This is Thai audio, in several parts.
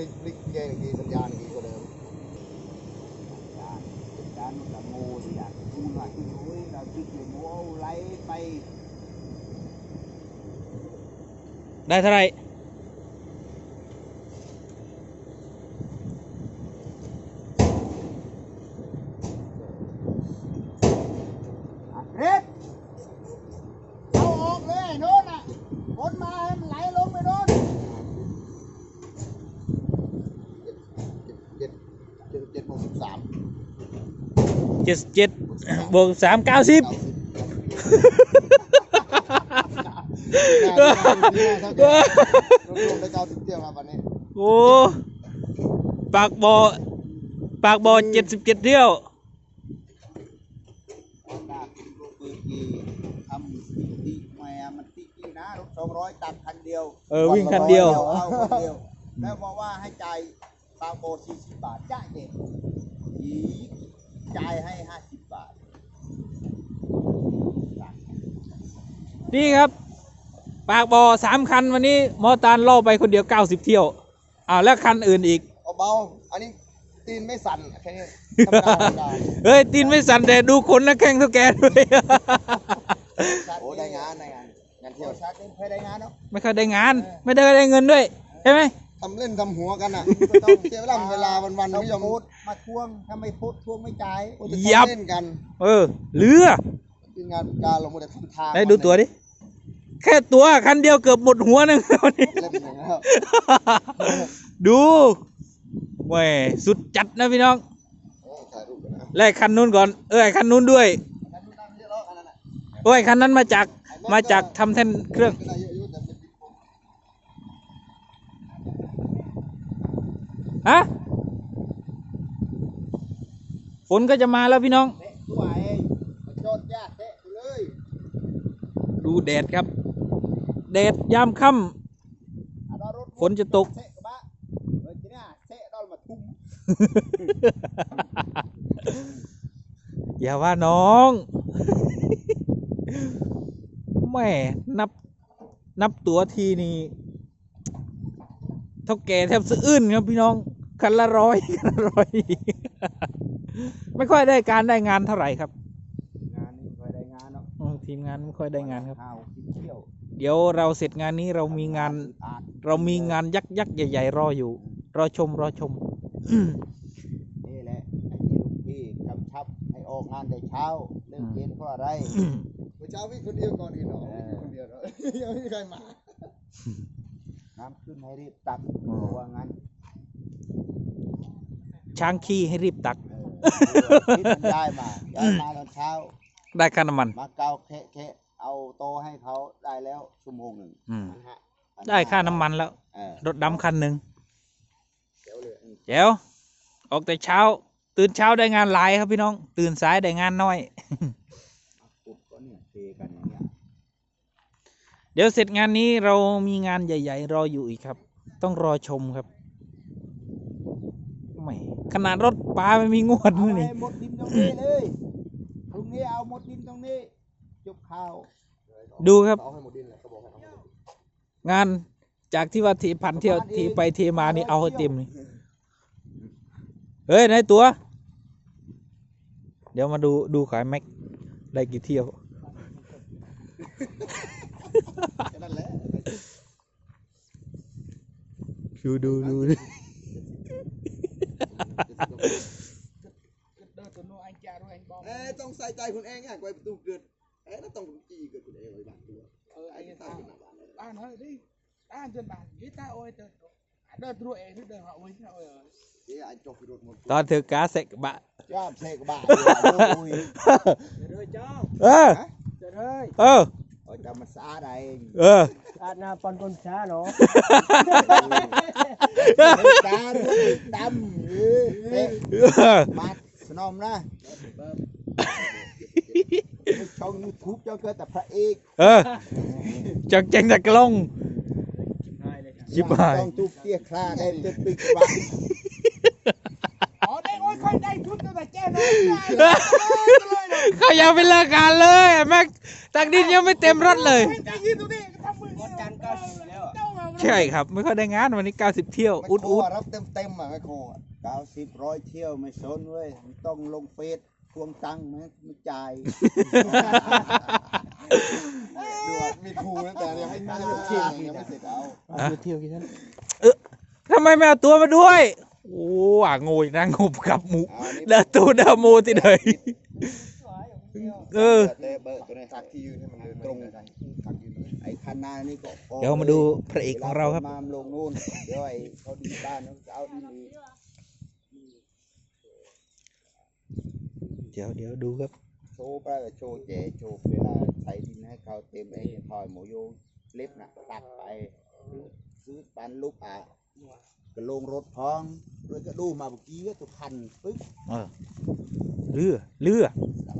ลิกลิกแกงดีสัญญาณดีกว่าเดิม đàn là mồ thì là thu là cái chuối là cái kiểu mồ lấy bay ได้เท่าไหร่ เร็ดเอาออกเลยโน่นอะคนมาให้มันไหลลงไปโน่น เจ็ดเจ็ดเจ็ดโมงสิบสาม เจ็ดเจ็ดบวกสามเก้าสิบโอ้ปากบ่อปากบ่อเจ็ดสิบเจ็ดเที่ยวสองร้อยตักคันเดียว เออ วิ่งคันเดียวเอาคนเดียวแล้วบอกว่าให้จ่ายบางโบสี่สิบบาทจ่ายเด็กอี จ่ายให้ห้าสิบบาท นี่ครับ ปากบ่อสามคันวันนี้มอตานล่อไปคนเดียวเก้าสิบเที่ยวอ้าวแล้วคันอื่นอีก เอาเบา อันนี้ตีนไม่สั่นแค่นี้ธรรมดาธรรมดาเฮ้ย ตีนไม่สั่นแต่ดูขนและแข้งเท่าแกด้วย โอ้ได้งานได้งานงานเที่เที่ยยววชาติเคยได้งานเนาะ ไม่เคยได้งาน ไม่ได้ได้เงินด้วยใช่ไหม ทำเล่นทำหัวกันอะก็ต้องเสียเวลาเวลาวันๆต้อไม่งยอมโพสต์มาทวงถ้าไม่โพสต์ทวงไม่จ่ายโอ้จะทำเล่นกันเออเรือทีมงานการลงมาแต่ทำทางได้ดูตัวดิแค่ตัวคันเดียวเกือบหมดหัวหนึ่งวันนี้เล่นอย่างนี้แล้วดูแหมสุดจัดนะพี่น้องโอ้ถ่ายรูปกันนะแลกคันนู้นก่อน เออไอ้คันนู้นด้วยนั่นนั่นเยอะแล้วอันนั้นน่ะโอ้ยคันนั้นมาจากมาจากทำแท่นเครื่อง ก็ได้เยอะอยู่แต่เป็นบิ๊กโฟ ฮะฝนก็จะมาแล้วพี่น้องเตะตัวเองมาจอดญาติเตะไปเลยดูแดดครับ แดดยามค่เอาดาวรถฝนจะตกเตะกระบะเออทีเนี้ยเตะดอลมาทุ่มำอย่าว่าน้อง แม่นับนับตัวทีนี่เท่าแก่แทบสะอื้นครับพี่น้อง คันละร้อยคันละร้อย ไม่ค่อยได้การได้งานเท่าไหร่ครับงานนี้เคยได้งานเนาะอืมทีมงานไม่ค่อยได้งานครับ ข้าวกินเที่ยวเดี๋ยวเราเสร็จงานนี้เรามีงาน อาดเรามีงานยักษ์ยักษ์ใหญ่ๆ รออยู่ รอชมรอชม นี่แหละไอ้ที่ลูกพี่กำชับให้ออกงานแต่เช้าเลิกเย็นเพราะอะไร เมื่อเช้าวิ่งคนเดียวก่อนอีกเหรอวิ่งคนเดียวเหรอ ยังไม่มีใครมา น้ำขึ้นให้รีบตักอืมเพราะว่างั้นช้างขี้ให้รีบตัก เออที่มันย้ายมาย้ายมาตอนเช้า ได้ค่าน้ำมัน มาเกาเคะเคะเอาโตะให้เขาได้แล้วชั่วโมงหนึ่งอืม นะฮะได้ค่าน้ำมันแล้ว เออรถดำคันหนึ่งเดี๋ยวเลยแจ๋วออกแต่เช้า ตื่นเช้าได้งานหลายครับพี่น้อง ตื่นสายได้งานน้อย ขุดก็เนี่ยเทกันอย่างเงี้ย เดี๋ยวเสร็จงานนี้เรามีงานใหญ่ ๆ รออยู่อีกครับ ต้องรอชมครับไม่ขนาดรถปลาไม่มีงวดเอามือนี่ให้หมดดินตรงนี้เลยพรุ่งนี้เอาหมดดินตรงนี้จบข่าวดูครับเอาให้หมดดินเลยเขาบอกให้เอาให้หมดดินงานจากที่ว่าทีพันเที่ยวทีไปทีมานี่เอาให้เต็มนี่เฮ้ยไหนตัว เดี๋ยวมาดูดูขายแม็กได้กี่เที่ยว แค่นั้นแหละดูดูดูเดินตัวนู้นอันจ่าด้วยอันบอกเอ้ยต้องใส่ใจคุณเองอะไว้ประตูเกิดเอ้ยแล้ว ឲ្យតែមិនស្អាតឯងអឺស្អាតណាប៉ុនកូនសាណូតាមដាំបាត់ស្នំណាចង់ YouTube ចង់កើតតែព្រះអេកអឺចង់ចេញតែក្លងជីបហើយចង់ទូផ្ទះខ្លាដែរទឹកពីច្បាស់អូដេអូយខ້ອຍដៃជុំទៅតែចេះនោះ เดี๋ยวไอ้จกรถหมดตอนเธอกาเสกบะจ้าเสกบ้าโอ้ยเดินเจ้าเออเดินเฮ้ยเออโอ้ยจะมาสาดเองเอออาณาปนคนช้าเนาะ Dạ, การดำเตะเออมาสนอมนะช่องยูทูบเจ้าเกิดแต่พระเอกเออจังเจงแต่กล้องชิบหายต้องทุบเตี้ยคลาได้เจ็ดปีกว่าอ๋อได้โอ้ยค่อยได้ชุดตั้งแต่แจ้น้อยได้เขายังไม่เลิกงานเลยแม็กตักดินยังไม่เต็มรถเลยได้ยืนตรงนี้ทำมือก่อนจันก็แล้วเจ้ามาใช่ครับ ไม่ค่อยได้งานวันนี้ 90 เที่ยวไม่อุดโคอุดอะรับเต็มเต็มๆอะไม่โคอะเก้าสิบร้อยเที่ยวไม่สนเว้ยมันต้องลงเฟซทวงตังค์นะไม่จ่ายดูว่ามีครูนะแต่ยังไม่ยังไม่เที่ยงยังไม่เสร็จเอาอะเที่ยวกี่ท่านทำไมไม่เอาตัวมาด้วย โอ้อะงยนะงบกับหมูเอานี่เดินตูเดาโมติเลย เออเตะเบอร์ตัวนี้จากที่ยืนให้มันเดินตรงไปได้จากยืนไอ้คันนานี่ก็ออกเดี๋ยวมาดูพระเอกของเราครับวลมลงนู่นเดี๋ยวไอ้เขาดีบ้านเขาจะเอาดีนี้เดี๋ยวเดี๋ยวดูครับ โชว์ไปก็โชว์เจโชว์เวลาใส่ดินให้เขาเต็มไอ้ทอยหมูโยเล็บน่ะตัดไปซื้อซื้อปันลูกอะก็ลงรถพร้องแล้วก็ดูมาเมื่อกี้ก็ทุกคันปึ๊บเออเลือเลือสารจัน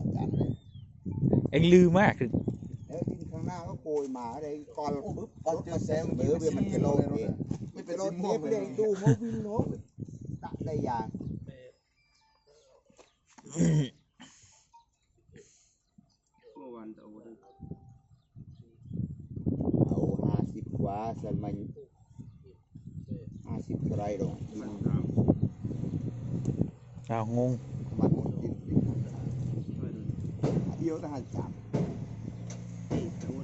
เลยเอ็งลือมากคือแล้วดินข้างหน้าก็โกยมาเลยกอลปึ๊บรถก็แซงเบือเบียมันจะลงเองไม่เป็นรรถถเทม่วงปเลเลยยดูโมบินโนตัดได้อย่างเอาห้าสิบกว่าสันมันห้าสิบเท่าไรหรอกดินอ้าวงง มันหมดดินดิน เดียวทหารจับ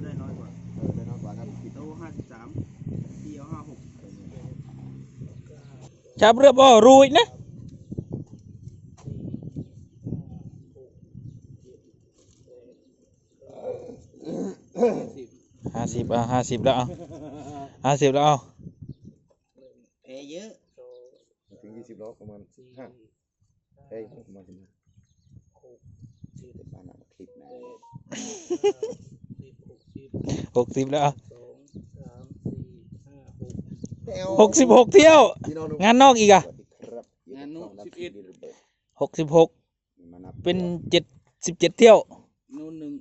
ได้น้อยกว่าเออได้น้อยกว่านั้นคิดโตห้าสิบสามเที่ยวห้าหกจับเรือบ่อรูยนะห้าสิบอะห้าสิบแล้วเอาห้าสิบแล้วเอาเอเยอะถึงยี่สิบโลประมาณห้าเฮ้ยประมาณสิบ ห้าชื่อแต่บ้านเอาคลิปนะหกสิบแล้วเอาหกสิบหกเที่ยว งานนอกอีกอะสวัสดีครับงานนู้นสิบเอ็ด หกสิบหกมานับเป็นเจ็ดสิบเจ็ดเที่ยวนู่นหนึ่ง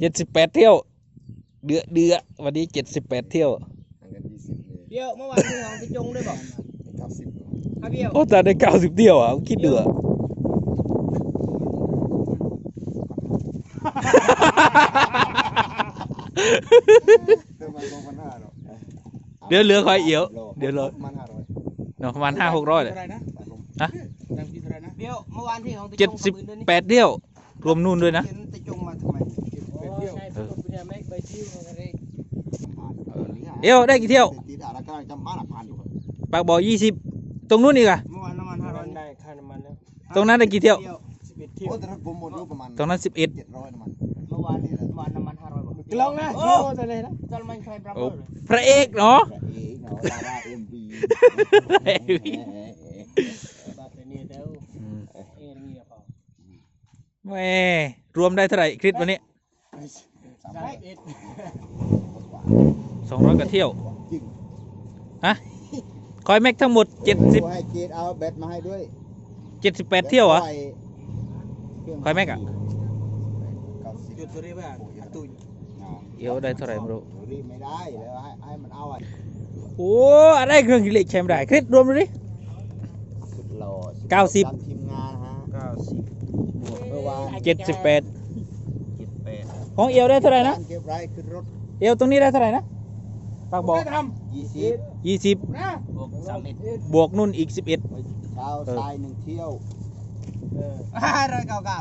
เจ็ดสิบแปดเที่ยว เดือเดือวันนี้เจ็ดสิบแปดเที่ยว ห่างกันยี่สิบเนี่ยเบี้ยวเมื่อวานที่ของพี่จงด้วยบอกเก้าสิบฮะเบี้ยว โอ้แต่ได้เก้าสิบเที่ยวอะคิดดูอะ เติมมาสองพันห้าหรอกเดี๋ยวเหลือคอยเอียว เดี๋ยวเหลือมันห้าร้อยเนาะประมาณห้าหกร้อยเลยเท่าไหรนะฮะดังที่เท่าไหรนะเบี้ยวเมื่อวานที่ของพี่จเจ็ดงสิบขมือด้วยนี่แปดเที่ยว รวมนู่นด้วยนะเห็นตะจงมาทำไมเป็ดเที่ยวเออเออนี่ฮะเอวได้กี่เที่ยวติดอะไรก็จำบ้านอะพันอยู่ครับปากบ่อยี่สิบตรงนู้นอีกอะเมื่อวานน้ำมันห้าร้อยได้ค่าน้ำมันแล้วตรงนั้นได้กี่เที่ยวสิบเอ็ดเที่ยวโอ้แต่ถ้าผมหมดรูปประมาณตรงนั้นสิบเอ็ดเจ็ดร้อยน้ำมันเมื่อวานนี่เมื่อวานน้ำมันห้าร้อยบอกกลองนะโอ้โอ้แต่เลยนะจนมันใครบราโอ้เบอร์เลยพระเอกเนาะแต่เอ๋เนาะดาราเอ็มบีบาเตเนียเด้อเอ็นเงียบเปล่าแหม่รวมได้เท่าไหร่คริสวันนี้สามได้ร้อยเอ็ดกว่าสองร้อยกว่าเที่ยวจริงฮะคอยแม็กทั้งหมดเจ็ดสิบให้เกดเอาแบตมาให้ด้วยเจ็ดสิบแปดเที่ยวเหรอเครื่องคอยแม็กอะเก้าสิบจุดตัวนี้ป่ะตุยเอวได้เท่าไหร่ไม่รู้รีบไม่ได้แล้วให้ให้มันเอาอะโอ้อะไรเครื่องกิเลสใช้ไม่ได้คริสรวมดูดิสุดหล่อสุดเก้าสิบตมทีมงานฮะเก้าสิบเมื่อวานเจ็ดสิบแปดเจ็ดแปดของเอวได้เท่าไหร่นะการเก็บไรขึ้นรถเอวตรงนี้ได้เท่าไหร่นะปากบอกไม่ทยี่สิบยี่สิบำนะบวกสามเอ็ดบวกนู่นอีกสิบเอ็ดเช้าทรายหนึ่งเที่ยวห้า ร้อยเก้าเก้า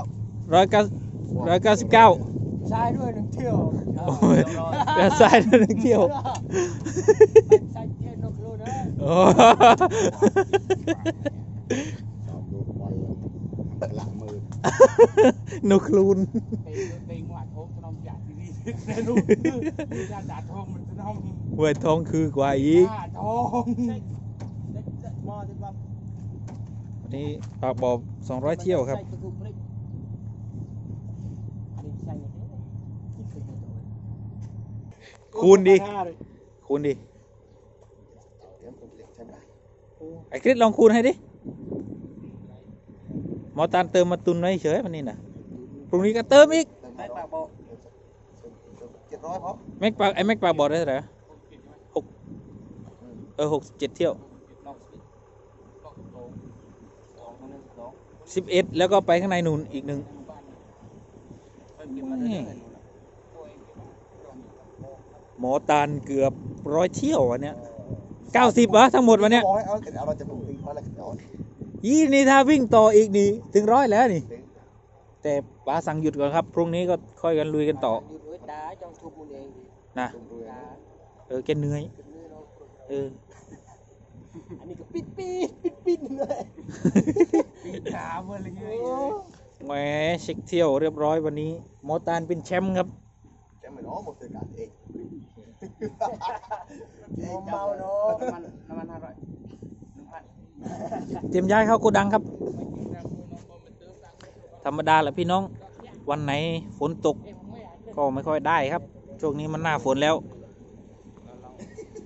ร้อยเก้าร้อยเก้าสิบเก้าใช่ด้วยหนึ่งเที่ยวโอ้ยกระสายหนึ่งเที่ยวใช่เที่ยวนกรู้นะโอ้สอบดูบอลแล้วหลังมือนกลูนเต็งเต็งหวานโค้งจะนำหยาดที่นี่แต่ลูกยาดาทองมันจะนำหวยทองคือกว่าอีกหาทองม อที่ว่าวันนี้ปากบอกสองร้อยเที่ยวครับใส่ตะกุกพริกอันนี้ใส่ยังไงที่เคยดูตัวคูณดิ คูณดิเดี๋ยวผมเล็กใช่ไหมไอ้คริสลองคูณให้ดิ หมอตานเติมมาตุนไว้เฉยวันนี้นะพรุ่งนี้ก็เติมอีกได้ปากบอกเจ็ดร้อยพอแม็กปากไอ้แม็กปากบอกได้เท่าไหร่หกเออหกเจ็ดเที่ยว สิบเอ็ดแล้วก็ไปข้างในนู่นอีกหนึ่งนี่หมอตานเกือบร้อยเที่ยวอันเนี้ยเเก้าสิบเหรอทั้งหมดวันเนี้ยบอกให้เอากันเอาเราจะปกติเพราะอะไรกันเอายี่นี่ถ้าวิ่งต่ออีกนี่ถึงร้อยแล้วนี่ แต่ป้าสั่งหยุดก่อนครับ พรุ่งนี้ก็ค่อยกันลุยกันต่อหยุดไว้ตาจ้องทุบมันเองดินะตาเออแกเหนื่อยเป็นมือเราเอ ออันนี้ก็ปิดปีดปิดปิดเลยปิดตาเมื่อไรเงี้ยแหมเช็คเที่ยวเรียบร้อยวันนี้หมอตานเป็นแชมป์ครับแกไม่น้องหมดเลยกันเองเมาเนาะน้ำมันน้ำมันห้าร้อยน้ำพันเตรียมย้ายเข้าโกดังครับ ธรรมดาแหละพี่น้อง วันไหนฝนตก ก็ไม่ค่อยได้ครับ ช่วงนี้มันหน้าฝนแล้ว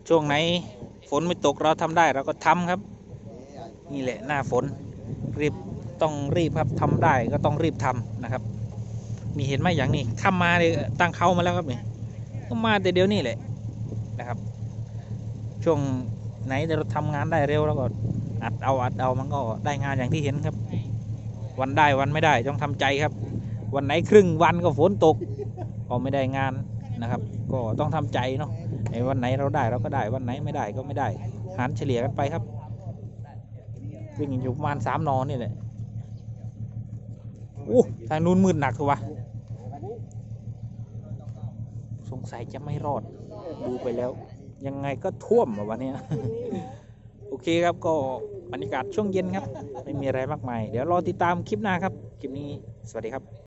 ช่วงไหนฝ นไม่ตกเราทำได้เราก็ทำครับ นี่แหละหน้าฝนรีบต้องรีบครับทำได้ก็ต้องรีบทำนะครับนี่เห็นไหมอย่างนี้ข้ามาเลยตั้งเขามาแล้วครับนี่ก็มาแต่เดี๋ยวนี้แหละนะครับ ช่วงไหนเราทำงานได้เร็วแล้วก็อัดเอาอัดเอามันก็ได้งานอย่างที่เห็นครับ วันได้วันไม่ได้ต้องทำใจครับ วันไหนครึ่งวันก็ฝนตกก็ไม่ได้งานนะครับ ก็ต้องทำใจเนาะ วันไหนเราได้เราก็ได้วันไหนไม่ได้ก็ไม่ได้ หารเฉลี่ยกันไปครับวิ่งอยู่ประมาณสามนอนนี่แหละโอ้ทางนู้นมืดหนักคือวะสงสัยจะไม่รอดดูไปแล้ว ยังไงก็ท่วมวันนี้โอเคครับก็บรรยากาศช่วงเย็นครับ ไม่มีอะไรมากมาย เดี๋ยวรอติดตามคลิปหน้าครับ คลิปนี้สวัสดีครับ